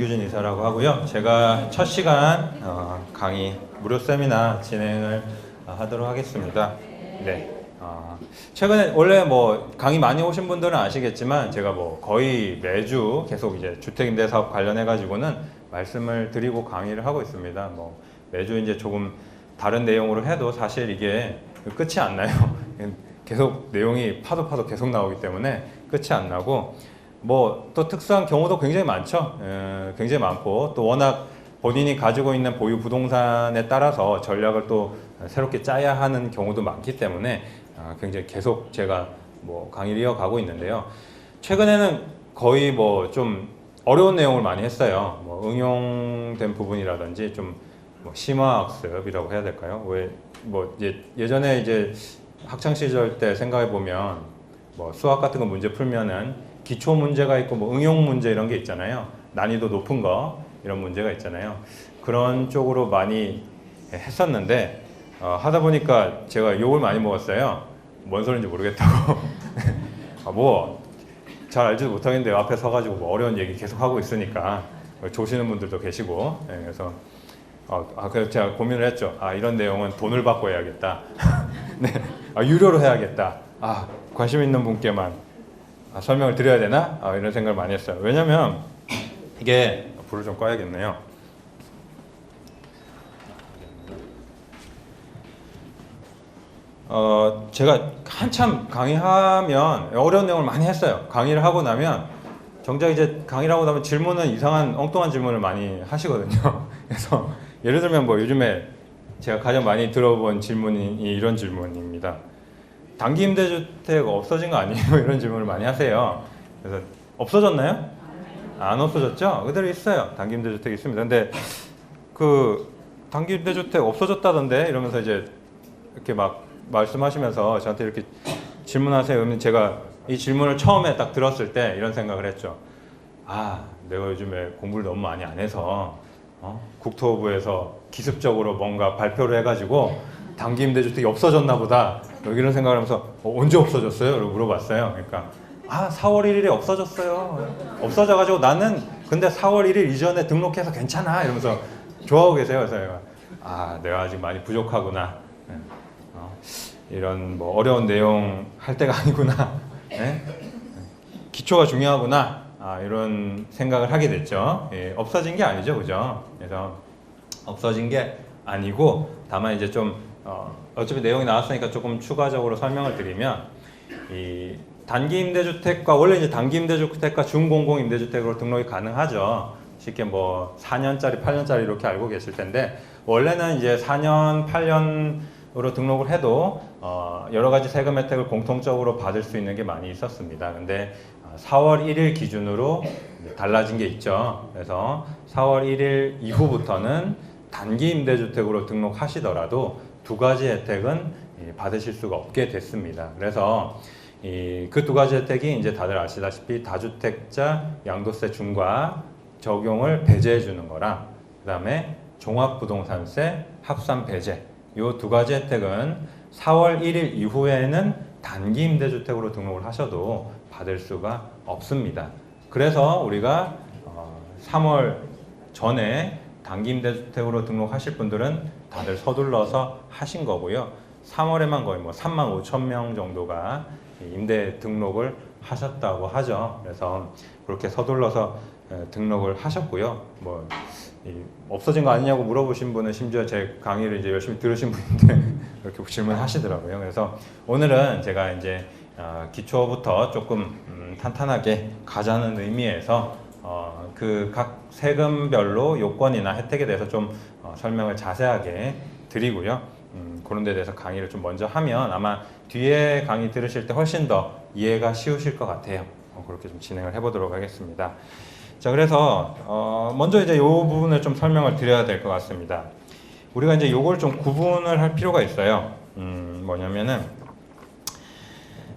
김규진 이사라고 하고요. 제가 첫 시간 어, 강의 무료 세미나 진행을 어, 하도록 하겠습니다. 네. 어, 최근에 원래 뭐 강의 많이 오신 분들은 아시겠지만 제가 뭐 거의 매주 계속 이제 주택임대 사업 관련해 가지고는 말씀을 드리고 강의를 하고 있습니다. 뭐 매주 이제 조금 다른 내용으로 해도 사실 이게 끝이 안 나요. 계속 내용이 파도 파도 계속 나오기 때문에 끝이 안 나고 뭐 또 특수한 경우도 굉장히 많죠. 에, 굉장히 많고 또 워낙 본인이 가지고 있는 보유 부동산에 따라서 전략을 또 새롭게 짜야 하는 경우도 많기 때문에 아, 굉장히 계속 제가 뭐 강의를 이어가고 있는데요. 최근에는 거의 뭐 좀 어려운 내용을 많이 했어요. 뭐 응용된 부분이라든지 좀뭐 심화학습이라고 해야 될까요? 왜뭐 이제 예전에 이제 학창 시절 때 생각해 보면 뭐 수학 같은 거 문제 풀면은 기초 문제가 있고 뭐 응용 문제 이런 게 있잖아요. 난이도 높은 거 이런 문제가 있잖아요. 그런 쪽으로 많이 했었는데 어, 하다 보니까 제가 욕을 많이 먹었어요. 뭔 소리인지 모르겠다고. 아, 뭐잘 알지도 못하겠는데 앞에 서가지고 뭐 어려운 얘기 계속 하고 있으니까 조시는 분들도 계시고 예, 그래서 어, 아, 그래서 제가 고민을 했죠. 아, 이런 내용은 돈을 받고 해야겠다. 네, 아, 유료로 해야겠다. 아, 관심 있는 분께만 아, 설명을 드려야 되나? 아, 이런 생각을 많이 했어요. 왜냐면 이게 불을 좀 꺼야겠네요. 어, 제가 한참 강의하면 어려운 내용을 많이 했어요. 강의를 하고 나면 정작 이제 강의를 하고 나면 질문은 이상한 엉뚱한 질문을 많이 하시거든요. 그래서 예를 들면 뭐 요즘에 제가 가장 많이 들어본 질문이 이런 질문입니다. 단기 임대주택 없어진 거 아니에요? 이런 질문을 많이 하세요. 그래서 없어졌나요? 안 없어졌죠? 그대로 있어요. 단기 임대주택 있습니다. 근데 그 단기 임대주택 없어졌다던데 이러면서 이제 이렇게 막 말씀하시면서 저한테 이렇게 질문하세요. 그러면 제가 이 질문을 처음에 딱 들었을 때 이런 생각을 했죠. 아, 내가 요즘에 공부를 너무 많이 안 해서 어? 국토부에서 기습적으로 뭔가 발표를 해가지고 단기 임대주택이 없어졌나 보다 뭐 이런 생각을 하면서 어, 언제 없어졌어요? 라고 물어봤어요. 그러니까 아 4월 1일에 없어졌어요. 없어져가지고 나는 근데 4월 1일 이전에 등록해서 괜찮아 이러면서 좋아하고 계세요. 그래서 아 내가 아직 많이 부족하구나. 네. 어, 이런 뭐 어려운 내용 할 때가 아니구나. 네? 기초가 중요하구나. 아, 이런 생각을 하게 됐죠. 예, 없어진 게 아니죠, 그죠? 그래서 없어진 게 아니고 다만 이제 좀 어, 어차피 내용이 나왔으니까 조금 추가적으로 설명을 드리면 이 단기 임대주택과 원래 이제 단기 임대주택과 준공공 임대주택으로 등록이 가능하죠. 쉽게 뭐 4년짜리, 8년짜리 이렇게 알고 계실 텐데 원래는 이제 4년, 8년으로 등록을 해도 어, 여러 가지 세금 혜택을 공통적으로 받을 수 있는 게 많이 있었습니다. 근데 4월 1일 기준으로 달라진 게 있죠. 그래서 4월 1일 이후부터는 단기 임대주택으로 등록하시더라도 두 가지 혜택은 예, 받으실 수가 없게 됐습니다. 그래서 그 두 가지 혜택이 이제 다들 아시다시피 다주택자 양도세 중과 적용을 배제해 주는 거랑 그다음에 종합부동산세 합산 배제 이 두 가지 혜택은 4월 1일 이후에는 단기 임대주택으로 등록을 하셔도 받을 수가 없습니다. 그래서 우리가 3월 어, 전에 단기 임대주택으로 등록하실 분들은 다들 서둘러서 하신 거고요. 3월에만 거의 뭐 3만 5천 명 정도가 임대 등록을 하셨다고 하죠. 그래서 그렇게 서둘러서 등록을 하셨고요. 뭐 없어진 거 아니냐고 물어보신 분은 심지어 제 강의를 이제 열심히 들으신 분인데 이렇게 질문하시더라고요. 그래서 오늘은 제가 이제 어, 기초부터 조금 음, 탄탄하게 가자는 의미에서 어, 그각 세금별로 요건이나 혜택에 대해서 좀 어, 설명을 자세하게 드리고요. 음, 그런 데 대해서 강의를 좀 먼저 하면 아마 뒤에 강의 들으실 때 훨씬 더 이해가 쉬우실 것 같아요. 어, 그렇게 좀 진행을 해보도록 하겠습니다. 자, 그래서 어, 먼저 이제 이 부분을 좀 설명을 드려야 될 것 같습니다. 우리가 이제 요걸 좀 구분을 할 필요가 있어요. 음, 뭐냐면은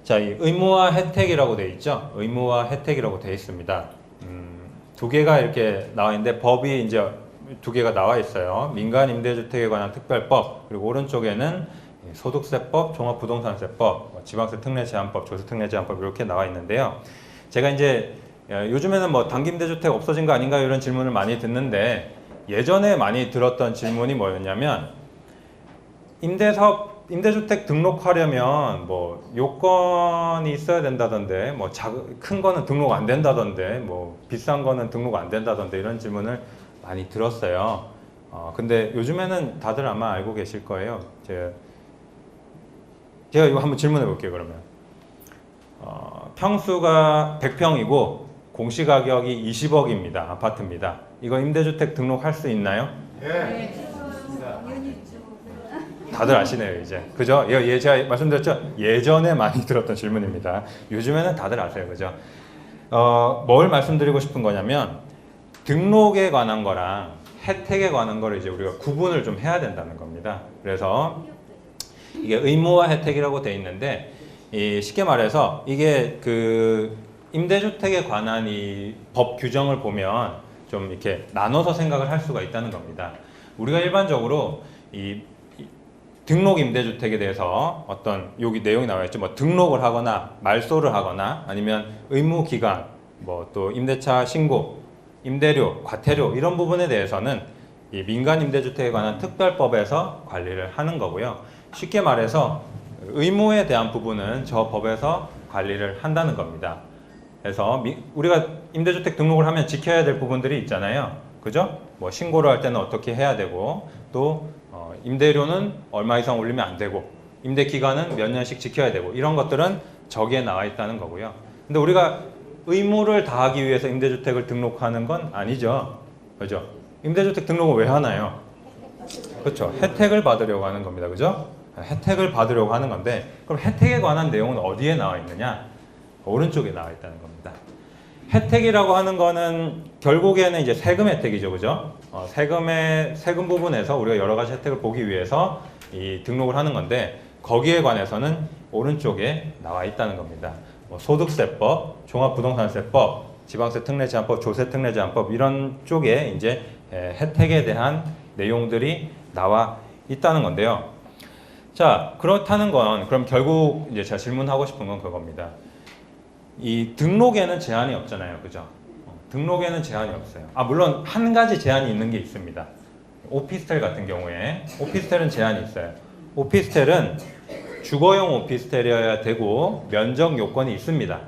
자, 이 의무와 혜택이라고 되어 있죠. 의무와 혜택이라고 되어 있습니다. 음, 두 개가 이렇게 나와 있는데 법이 이제 두 개가 나와 있어요. 민간 임대주택에 관한 특별법 그리고 오른쪽에는 이 소득세법, 종합부동산세법, 뭐 지방세 특례 제한법, 조세 특례 제한법 이렇게 나와 있는데요. 제가 이제 어, 요즘에는 뭐 단기임대주택 없어진 거 아닌가 이런 질문을 많이 듣는데 예전에 많이 들었던 질문이 뭐였냐면 임대사업 임대주택 등록하려면 뭐 요건이 있어야 된다던데 뭐 큰 거는 등록 안 된다던데 뭐 비싼 거는 등록 안 된다던데 이런 질문을 많이 들었어요. 어 근데 요즘에는 다들 아마 알고 계실 거예요. 제가 제가 이거 한번 질문해 볼게요 그러면 어, 평수가 100평이고 공시가격이 20억입니다 아파트입니다. 이거 임대주택 등록할 수 있나요? 다들 아시네요 이제 그죠? 예, 예 제가 말씀드렸죠 예전에 많이 들었던 질문입니다. 요즘에는 다들 아세요 그죠? 어, 뭘 말씀드리고 싶은 거냐면 등록에 관한 거랑 혜택에 관한 거를 이제 우리가 구분을 좀 해야 된다는 겁니다. 그래서 이게 의무와 혜택이라고 돼 있는데 이 쉽게 말해서 이게 그 임대주택에 관한 이 법 규정을 보면 좀 이렇게 나눠서 생각을 할 수가 있다는 겁니다. 우리가 일반적으로 이이 등록 임대주택에 대해서 어떤 여기 내용이 나와 있죠. 뭐 등록을 하거나 말소를 하거나 아니면 의무 기간, 뭐 또 임대차 신고, 임대료, 과태료 이런 부분에 대해서는 이 민간 임대주택에 관한 특별법에서 관리를 하는 거고요. 쉽게 말해서 의무에 대한 부분은 저 법에서 관리를 한다는 겁니다. 그래서 미- 우리가 임대주택 등록을 하면 지켜야 될 부분들이 있잖아요. 그죠? 뭐 신고를 할 때는 어떻게 해야 되고 또 어, 임대료는 얼마 이상 올리면 안 되고 임대 기간은 몇 년씩 지켜야 되고 이런 것들은 저기에 나와 있다는 거고요. 근데 우리가 의무를 다하기 위해서 임대주택을 등록하는 건 아니죠. 그죠? 임대주택 등록을 왜 하나요? 그렇죠. 혜택을 받으려고 하는 겁니다. 그죠? 혜택을 받으려고 하는 건데 그럼 혜택에 관한 내용은 어디에 나와 있느냐? 오른쪽에 나와 있다는 겁니다. 혜택이라고 하는 거는 결국에는 이제 세금 혜택이죠, 그죠? 어, 세금의 세금 부분에서 우리가 여러 가지 혜택을 보기 위해서 이 등록을 하는 건데 거기에 관해서는 오른쪽에 나와 있다는 겁니다. 뭐 소득세법, 종합부동산세법, 지방세 특례 제한법, 조세 특례 제한법 이런 쪽에 이제 에, 혜택에 대한 내용들이 나와 있다는 건데요. 자, 그렇다는 건 그럼 결국 이제 제가 질문하고 싶은 건 그겁니다. 이 등록에는 제한이 없잖아요. 그죠? 어, 등록에는 제한이 없어요. 아, 물론 한 가지 제한이 있는 게 있습니다. 오피스텔 같은 경우에 오피스텔은 제한이 있어요. 오피스텔은 주거용 오피스텔이어야 되고 면적 요건이 있습니다.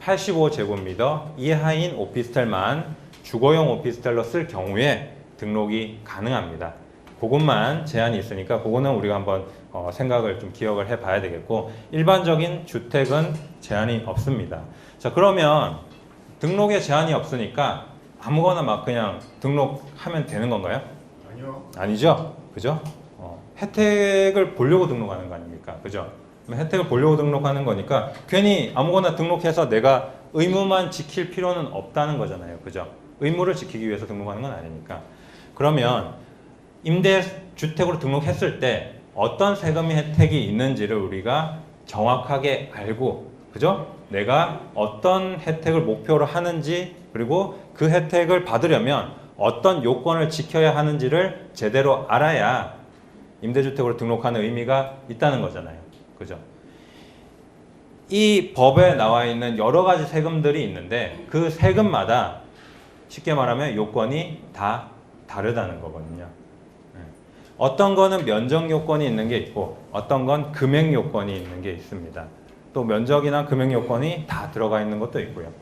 85제곱미터 이하인 오피스텔만 주거용 오피스텔로 쓸 경우에 등록이 가능합니다. 그것만 제한이 있으니까 그거는 우리가 한번 어, 생각을 좀 기억을 해 봐야 되겠고 일반적인 주택은 제한이 없습니다. 자 그러면 등록에 제한이 없으니까 아무거나 막 그냥 등록하면 되는 건가요? 아니요. 아니죠. 그죠? 어, 혜택을 보려고 등록하는 거 아닙니까? 그죠? 혜택을 보려고 등록하는 거니까 괜히 아무거나 등록해서 내가 의무만 지킬 필요는 없다는 거잖아요. 그죠? 의무를 지키기 위해서 등록하는 건 아니니까. 그러면 임대주택으로 등록했을 때 어떤 세금 혜택이 있는지를 우리가 정확하게 알고, 그죠? 내가 어떤 혜택을 목표로 하는지, 그리고 그 혜택을 받으려면 어떤 요건을 지켜야 하는지를 제대로 알아야 임대주택으로 등록하는 의미가 있다는 거잖아요. 그죠? 이 법에 나와 있는 여러 가지 세금들이 있는데 그 세금마다 쉽게 말하면 요건이 다 다르다는 거거든요. 네. 어떤 거는 면적 요건이 있는 게 있고 어떤 건 금액 요건이 있는 게 있습니다. 또 면적이나 금액 요건이 다 들어가 있는 것도 있고요.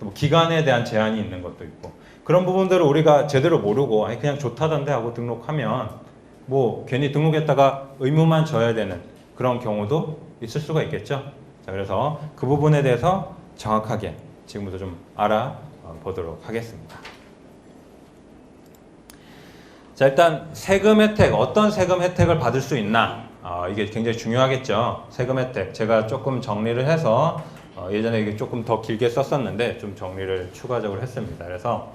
또뭐 기간에 대한 제한이 있는 것도 있고 그런 부분들을 우리가 제대로 모르고 그냥 좋다던데 하고 등록하면 뭐 괜히 등록했다가 의무만 져야 되는 그런 경우도 있을 수가 있겠죠. 자 그래서 그 부분에 대해서 정확하게 지금부터 좀 알아보도록 하겠습니다. 자 일단 세금 혜택 어떤 세금 혜택을 받을 수 있나 어, 이게 굉장히 중요하겠죠 세금 혜택 제가 조금 정리를 해서 어, 예전에 이게 조금 더 길게 썼었는데 좀 정리를 추가적으로 했습니다 그래서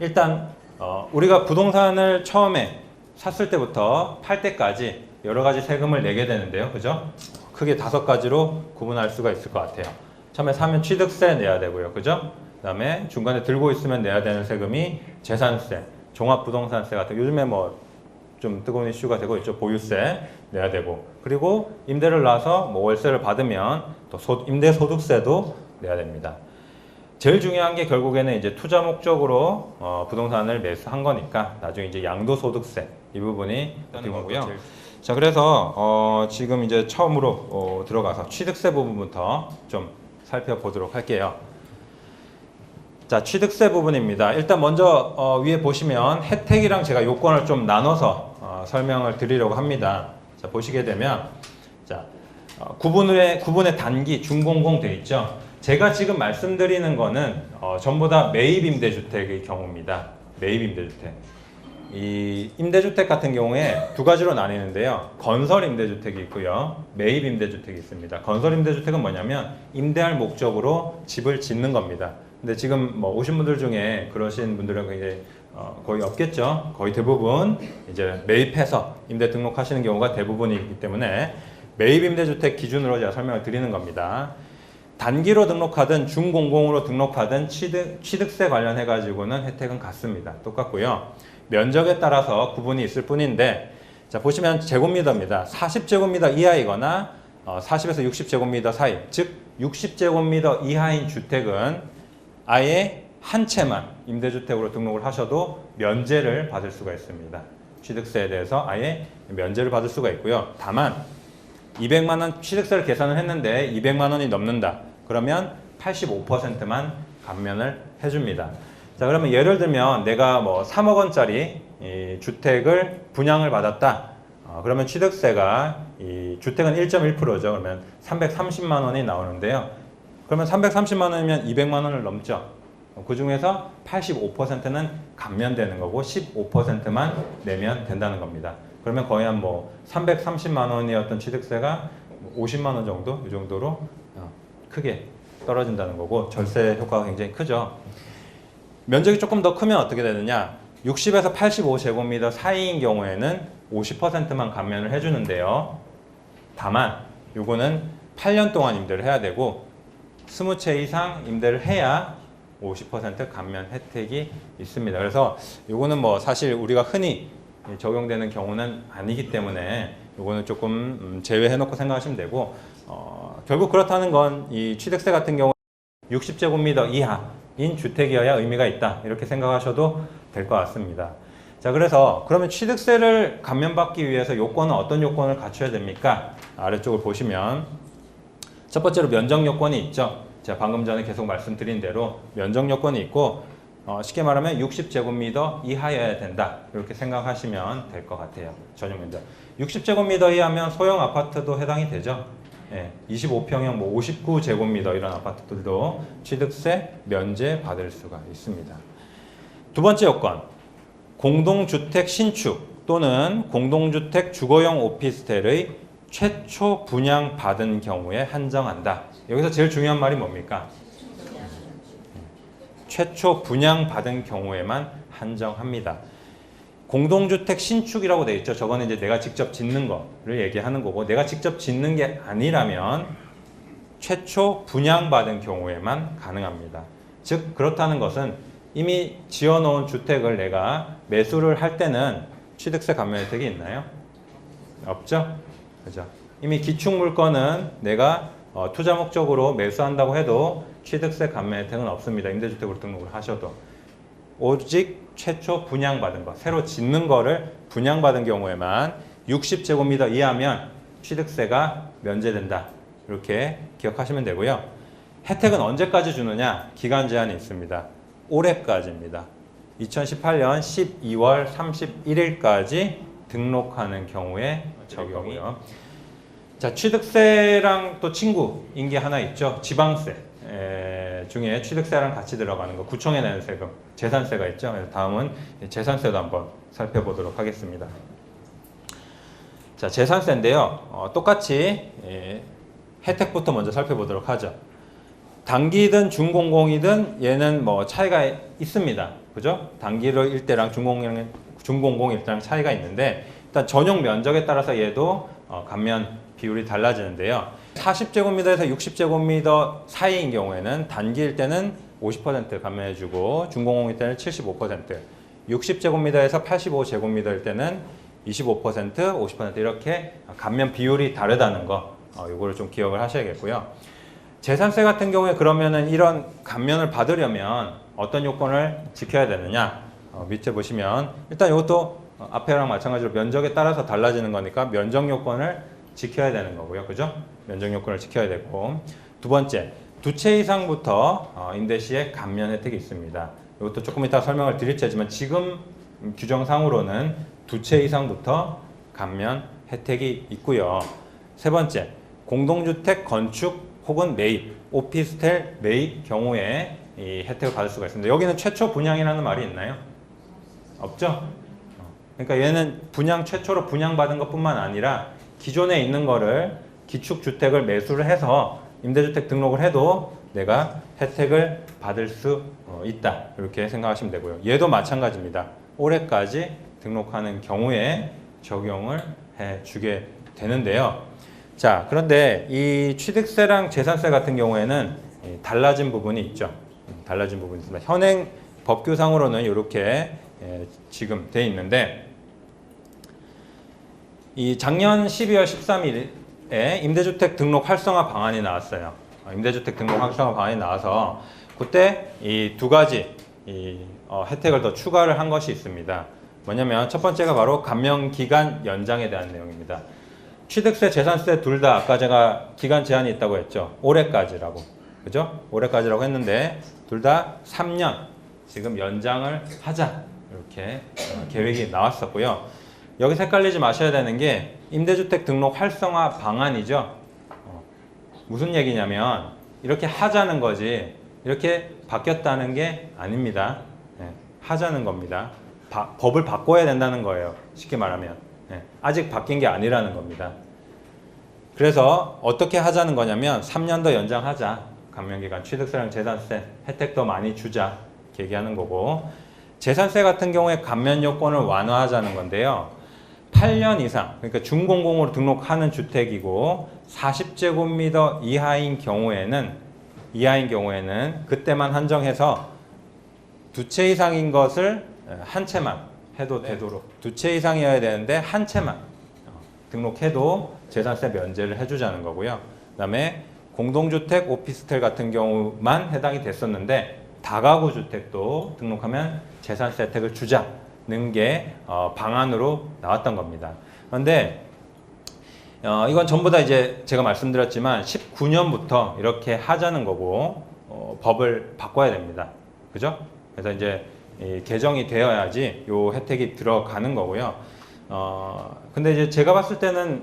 일단 어, 우리가 부동산을 처음에 샀을 때부터 팔 때까지 여러 가지 세금을 내게 되는데요. 그죠? 크게 다섯 가지로 구분할 수가 있을 것 같아요. 처음에 사면 취득세 내야 되고요. 그죠? 그 다음에 중간에 들고 있으면 내야 되는 세금이 재산세 종합부동산세 같은 요즘에 뭐 좀 뜨거운 이슈가 되고 있죠. 보유세 내야 되고. 그리고 임대를 놔서 뭐 월세를 받으면 또 소- 임대 소득세도 내야 됩니다. 제일 중요한 게 결국에는 이제 투자 목적으로 어, 부동산을 매수한 거니까 나중에 이제 양도소득세 이 부분이 있다는 거고요. 자 그래서 어, 지금 이제 처음으로 어, 들어가서 취득세 부분부터 좀 살펴보도록 할게요. 자 취득세 부분입니다. 일단 먼저 어, 위에 보시면 혜택이랑 제가 요건을 좀 나눠서 어, 설명을 드리려고 합니다. 자 보시게 되면 자 어, 구분의 구분의 단기 중공공 돼 있죠. 제가 지금 말씀드리는 거는 어, 전부 다 매입 임대주택의 경우입니다. 매입 임대주택. 이 임대주택 같은 경우에 두 가지로 나뉘는데요. 건설 임대주택이 있고요. 매입 임대주택이 있습니다. 건설 임대주택은 뭐냐면 임대할 목적으로 집을 짓는 겁니다. 근데 지금 뭐 오신 분들 중에 그러신 분들은 굉장히 어, 거의 없겠죠. 거의 대부분 이제 매입해서 임대 등록하시는 경우가 대부분이기 때문에 매입 임대주택 기준으로 제가 설명을 드리는 겁니다. 단기로 등록하든 중공공으로 등록하든 취득, 취득세 관련해 가지고는 혜택은 같습니다. 똑같고요. 면적에 따라서 구분이 있을 뿐인데 자 보시면 제곱미터입니다. 40제곱미터 이하이거나 어, 40에서 60제곱미터 사이 즉 60제곱미터 이하인 주택은 아예 한 채만 임대주택으로 등록을 하셔도 면제를 받을 수가 있습니다. 취득세에 대해서 아예 면제를 받을 수가 있고요. 다만 200만 원 취득세를 계산을 했는데 200만 원이 넘는다. 그러면 85%만 감면을 해줍니다. 자 그러면 예를 들면 내가 뭐 3억 원짜리 이 주택을 분양을 받았다. 어, 그러면 취득세가 이 주택은 1.1%죠. 그러면 330만 원이 나오는데요. 그러면 330만 원이면 200만 원을 넘죠. 그 중에서 85%는 감면되는 거고 15%만 내면 된다는 겁니다. 그러면 거의 한 뭐 330만 원이었던 취득세가 50만 원 정도 이 정도로 어, 크게 떨어진다는 거고 절세 효과가 굉장히 크죠. 면적이 조금 더 크면 어떻게 되느냐? 60에서 85제곱미터 사이인 경우에는 50%만 감면을 해주는데요. 다만 요거는 8년 동안 임대를 해야 되고 20채 이상 임대를 해야 50% 감면 혜택이 있습니다. 그래서 요거는 뭐 사실 우리가 흔히 적용되는 경우는 아니기 때문에 요거는 조금 음, 제외해 놓고 생각하시면 되고 어, 결국 그렇다는 건 이 취득세 같은 경우 60제곱미터 이하인 주택이어야 의미가 있다 이렇게 생각하셔도 될 것 같습니다. 자 그래서 그러면 취득세를 감면받기 위해서 요건은 어떤 요건을 갖춰야 됩니까? 아래쪽을 보시면 첫 번째로 면적 요건이 있죠. 제가 방금 전에 계속 말씀드린 대로 면적 요건이 있고 어, 쉽게 말하면 60제곱미터 이하여야 된다 이렇게 생각하시면 될 것 같아요. 전용 면적 60제곱미터 이하면 소형 아파트도 해당이 되죠. 예, 25평형 뭐 59제곱미터 이런 아파트들도 취득세 면제 받을 수가 있습니다. 두 번째 요건 공동주택 신축 또는 공동주택 주거용 오피스텔의 최초 분양 받은 경우에 한정한다. 여기서 제일 중요한 말이 뭡니까? 최초 분양 받은 경우에만 한정합니다. 공동주택 신축이라고 돼 있죠. 저거는 이제 내가 직접 짓는 거를 얘기하는 거고 내가 직접 짓는 게 아니라면 최초 분양받은 경우에만 가능합니다. 즉 그렇다는 것은 이미 지어놓은 주택을 내가 매수를 할 때는 취득세 감면 혜택이 있나요? 없죠? 그죠? 이미 기축 물건은 내가 어, 투자 목적으로 매수한다고 해도 취득세 감면 혜택은 없습니다. 임대주택으로 등록을 하셔도. 오직 최초 분양받은 거, 새로 짓는 거를 분양받은 경우에만 60제곱미터 이하면 취득세가 면제된다. 이렇게 기억하시면 되고요. 혜택은 언제까지 주느냐? 기간 제한이 있습니다. 올해까지입니다. 2018년 12월 31일까지 등록하는 경우에 적용이요. 자, 취득세랑 또 친구인 게 하나 있죠. 지방세 에, 중에 취득세랑 같이 들어가는 거, 구청에 내는 세금, 재산세가 있죠. 그래서 다음은 재산세도 한번 살펴보도록 하겠습니다. 자, 재산세인데요. 어, 똑같이 예, 혜택부터 먼저 살펴보도록 하죠. 단기든 중공공이든 얘는 뭐 차이가 있습니다. 그죠? 단기로 일대랑 중공공 중공공 일대랑 차이가 있는데 일단 전용 면적에 따라서 얘도 어, 감면 비율이 달라지는데요. 40제곱미터에서 60제곱미터 사이인 경우에는 단기일 때는 50% 감면해주고 중공공일 때는 75%, 60제곱미터에서 85제곱미터일 때는 25%, 50% 이렇게 감면 비율이 다르다는 거, 어, 요거를 좀 기억을 하셔야겠고요. 재산세 같은 경우에 그러면은 이런 감면을 받으려면 어떤 요건을 지켜야 되느냐? 어, 밑에 보시면 일단 이것도 어, 앞에랑 마찬가지로 면적에 따라서 달라지는 거니까 면적 요건을 지켜야 되는 거고요. 그죠? 면적 요건을 지켜야 되고 두 번째 두 채 이상부터 어, 임대 시에 감면 혜택이 있습니다. 이것도 조금 이따 설명을 드릴 테지만 지금 규정상으로는 두 채 이상부터 감면 혜택이 있고요. 세 번째 공동주택 건축 혹은 매입, 오피스텔 매입 경우에 이 혜택을 받을 수가 있습니다. 여기는 최초 분양이라는 말이 있나요? 없죠? 어, 그러니까 얘는 분양 최초로 분양받은 것뿐만 아니라 기존에 있는 거를 기축 주택을 매수를 해서 임대주택 등록을 해도 내가 혜택을 받을 수 어, 있다 이렇게 생각하시면 되고요. 얘도 마찬가지입니다. 올해까지 등록하는 경우에 적용을 해 주게 되는데요. 자, 그런데 이 취득세랑 재산세 같은 경우에는 이 달라진 부분이 있죠. 음, 달라진 부분이 있습니다. 현행 법규상으로는 이렇게 예, 지금 돼 있는데 이 작년 12월 13일 에 임대주택 등록 활성화 방안이 나왔어요. 어, 임대주택 등록 활성화 방안이 나와서 그때 이 두 가지 이 어, 혜택을 더 추가를 한 것이 있습니다. 뭐냐면 첫 번째가 바로 감면 기간 연장에 대한 내용입니다. 취득세, 재산세 둘 다 아까 제가 기간 제한이 있다고 했죠. 올해까지라고. 그죠? 올해까지라고 했는데 둘 다 3년 지금 연장을 하자. 이렇게 어, 계획이 나왔었고요. 여기서 헷갈리지 마셔야 되는 게 임대주택 등록 활성화 방안이죠. 어, 무슨 얘기냐면 이렇게 하자는 거지 이렇게 바뀌었다는 게 아닙니다. 예, 하자는 겁니다. 바- 법을 바꿔야 된다는 거예요. 쉽게 말하면. 예, 아직 바뀐 게 아니라는 겁니다. 그래서 어떻게 하자는 거냐면 3년 더 연장하자. 감면기간 취득세랑 재산세 혜택 더 많이 주자. 얘기하는 거고 재산세 같은 경우에 감면 요건을 완화하자는 건데요. 8년 이상, 그러니까 준공공으로 등록하는 주택이고 40제곱미터 이하인 경우에는 이하인 경우에는 그때만 한정해서 두 채 이상인 것을 한 채만 해도 되도록 두 채 이상이어야 되는데 한 채만 어, 등록해도 재산세 면제를 해주자는 거고요. 그다음에 공동주택, 오피스텔 같은 경우만 해당이 됐었는데 다가구 주택도 등록하면 재산세 혜택을 주자는 게 어, 방안으로 나왔던 겁니다. 그런데 어, 이건 전부 다 이제 제가 말씀드렸지만 19년부터 이렇게 하자는 거고 어, 법을 바꿔야 됩니다. 그죠? 그래서 이제 이 개정이 되어야지 요 혜택이 들어가는 거고요. 어, 근데 이제 제가 봤을 때는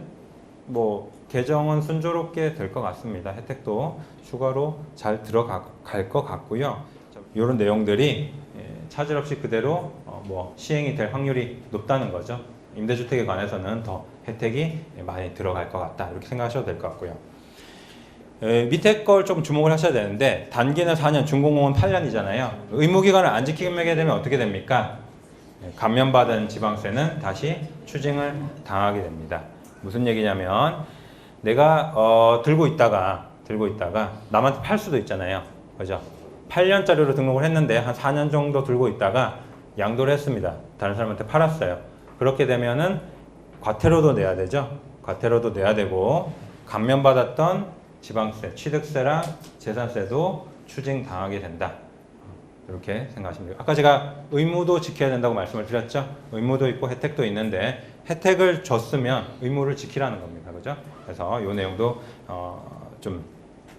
뭐 개정은 순조롭게 될 것 같습니다. 혜택도 추가로 잘 들어갈 것 같고요. 이런 내용들이 예, 차질 없이 그대로 어, 뭐 시행이 될 확률이 높다는 거죠. 임대주택에 관해서는 더 혜택이 많이 들어갈 것 같다 이렇게 생각하셔도 될 것 같고요. 에, 밑에 걸 좀 주목을 하셔야 되는데 단기는 4년, 준공공은 8년이잖아요. 의무기간을 안 지키게 되면 어떻게 됩니까? 예, 감면받은 지방세는 다시 추징을 당하게 됩니다. 무슨 얘기냐면 내가 어, 들고 있다가 들고 있다가 남한테 팔 수도 있잖아요. 그죠? 8년짜리로 등록을 했는데 한 4년 정도 들고 있다가 양도를 했습니다. 다른 사람한테 팔았어요. 그렇게 되면은 과태료도 내야 되죠. 과태료도 내야 되고 감면받았던 지방세, 취득세랑 재산세도 추징 당하게 된다. 이렇게 생각하시면 돼요. 아까 제가 의무도 지켜야 된다고 말씀을 드렸죠. 의무도 있고 혜택도 있는데 혜택을 줬으면 의무를 지키라는 겁니다. 그죠? 그래서 이 내용도 어, 좀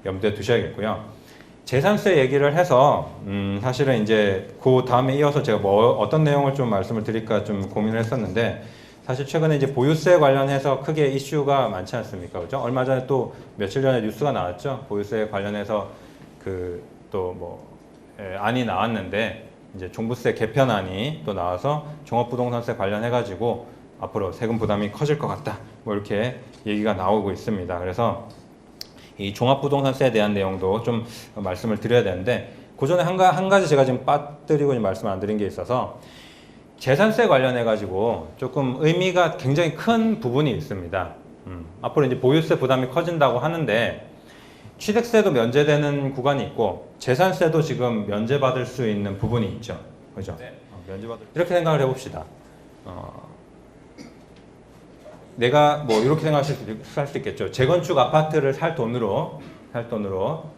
염두에 두셔야겠고요. 재산세 얘기를 해서 음, 사실은 이제 그 다음에 이어서 제가 뭐 어떤 내용을 좀 말씀을 드릴까 좀 고민을 했었는데 사실 최근에 이제 보유세 관련해서 크게 이슈가 많지 않습니까? 그죠? 얼마 전에 또 며칠 전에 뉴스가 나왔죠. 보유세 관련해서 그 또뭐 안이 나왔는데 이제 종부세 개편안이 또 나와서 종합부동산세 관련해 가지고 앞으로 세금 부담이 커질 것 같다. 뭐 이렇게 얘기가 나오고 있습니다. 그래서 이 종합부동산세에 대한 내용도 좀 말씀을 드려야 되는데 그 전에 한, 가, 한 가지 제가 지금 빠뜨리고 말씀 안 드린 게 있어서 재산세 관련해 가지고 조금 의미가 굉장히 큰 부분이 있습니다. 음, 앞으로 이제 보유세 부담이 커진다고 하는데 취득세도 면제되는 구간이 있고 재산세도 지금 면제받을 수 있는 부분이 있죠. 그죠? 어, 면제받을 이렇게 생각을 해봅시다. 어, 내가 뭐 이렇게 생각하실 수, 할수 있겠죠. 재건축 아파트를 살 돈으로 살 돈으로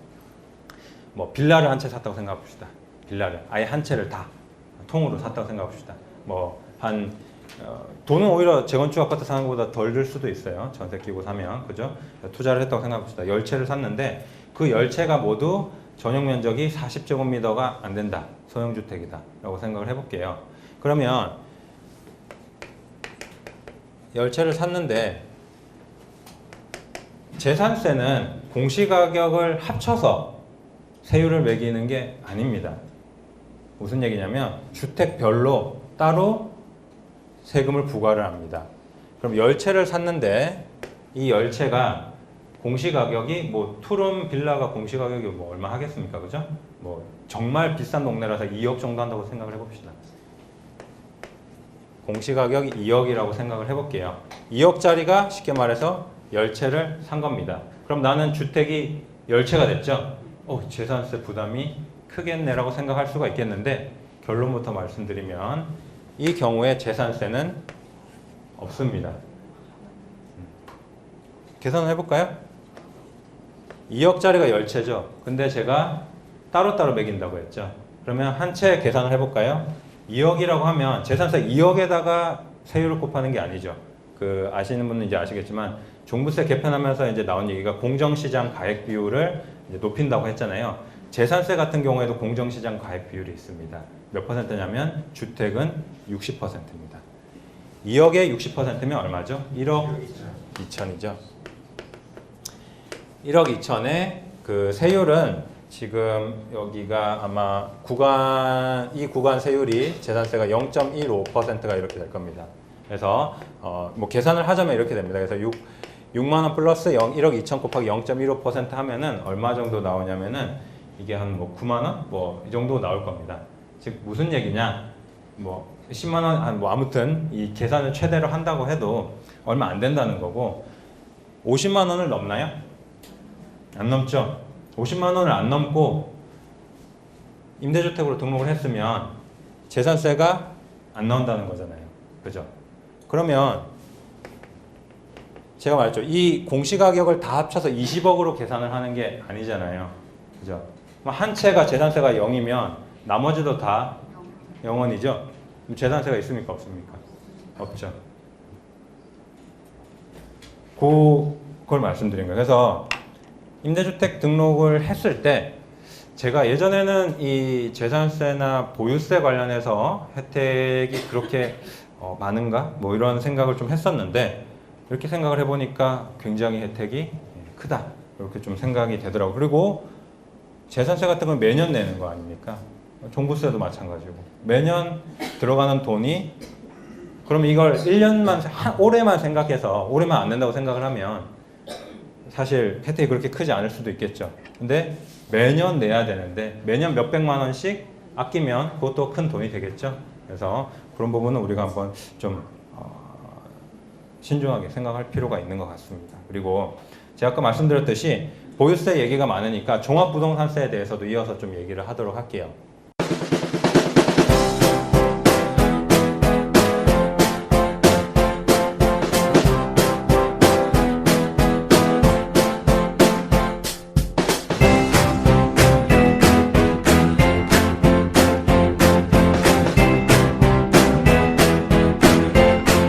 뭐 빌라를 한 채 샀다고 생각해 봅시다. 빌라를 아예 한 채를 다 통으로 샀다고 생각해 봅시다. 뭐한 어, 돈은 오히려 재건축 아파트 사는 것보다 덜 들 수도 있어요. 전세 끼고 사면 그죠? 투자를 했다고 생각해 봅시다. 열 채를 샀는데 그 열 채가 모두 전용 면적이 40제곱미터가 안 된다. 소형 주택이다라고 생각을 해 볼게요. 그러면 열 채를 샀는데 재산세는 공시가격을 합쳐서 세율을 매기는 게 아닙니다. 무슨 얘기냐면 주택별로 따로 세금을 부과를 합니다. 그럼 열 채를 샀는데 이 열 채가 공시가격이 뭐 투룸 빌라가 공시가격이 뭐 얼마 하겠습니까, 그죠? 뭐 정말 비싼 동네라서 2억 정도 한다고 생각을 해봅시다. 공시가격이 2억이라고 생각을 해볼게요. 2억짜리가 쉽게 말해서 열 채를 산 겁니다. 그럼 나는 주택이 열 채가 됐죠? 어, 재산세 부담이 크겠네라고 생각할 수가 있겠는데 결론부터 말씀드리면 이 경우에 재산세는 없습니다. 계산을 해볼까요? 2억짜리가 열 채죠. 근데 제가 따로따로 매긴다고 했죠. 그러면 한 채 계산을 해볼까요? 2억이라고 하면 재산세 2억에다가 세율을 곱하는 게 아니죠. 그 아시는 분은 이제 아시겠지만 종부세 개편하면서 이제 나온 얘기가 공정시장 가액 비율을 높인다고 했잖아요. 재산세 같은 경우에도 공정시장 가액 비율이 있습니다. 몇 퍼센트냐면 주택은 60%입니다. 2억에 60%면 얼마죠? 1억 2천이죠. 1억 2천에 그 세율은 지금 여기가 아마 구간 이 구간 세율이 재산세가 0.15%가 이렇게 될 겁니다. 그래서 어 뭐 계산을 하자면 이렇게 됩니다. 그래서 6 6만 원 플러스 0, 1억 2천 곱하기 0.15% 하면은 얼마 정도 나오냐면은 이게 한 뭐 9만 원 뭐 이 정도 나올 겁니다. 즉 무슨 얘기냐? 뭐 10만 원, 뭐 아무튼 이 계산을 최대로 한다고 해도 얼마 안 된다는 거고 50만 원을 넘나요? 안 넘죠. 50만 원을 안 넘고 임대주택으로 등록을 했으면 재산세가 안 나온다는 거잖아요. 그죠? 그러면 제가 말했죠. 이 공시가격을 다 합쳐서 20억으로 계산을 하는 게 아니잖아요. 그죠? 한 채가 재산세가 0이면 나머지도 다 0원이죠? 그럼 재산세가 있습니까? 없습니까? 없죠. 그걸 말씀드린 거예요. 그래서 임대주택 등록을 했을 때 제가 예전에는 이 재산세나 보유세 관련해서 혜택이 그렇게 어, 많은가? 뭐 이런 생각을 좀 했었는데 이렇게 생각을 해보니까 굉장히 혜택이 크다. 이렇게 좀 생각이 되더라고요. 그리고 재산세 같은 건 매년 내는 거 아닙니까? 종부세도 마찬가지고. 매년 들어가는 돈이 그럼 이걸 1년만, 한, 올해만 생각해서 올해만 안 낸다고 생각을 하면 사실 혜택이 그렇게 크지 않을 수도 있겠죠. 근데 매년 내야 되는데 매년 몇백만 원씩 아끼면 그것도 큰 돈이 되겠죠. 그래서 그런 부분은 우리가 한번 좀 어, 신중하게 생각할 필요가 있는 것 같습니다. 그리고 제가 아까 말씀드렸듯이 보유세 얘기가 많으니까 종합부동산세에 대해서도 이어서 좀 얘기를 하도록 할게요.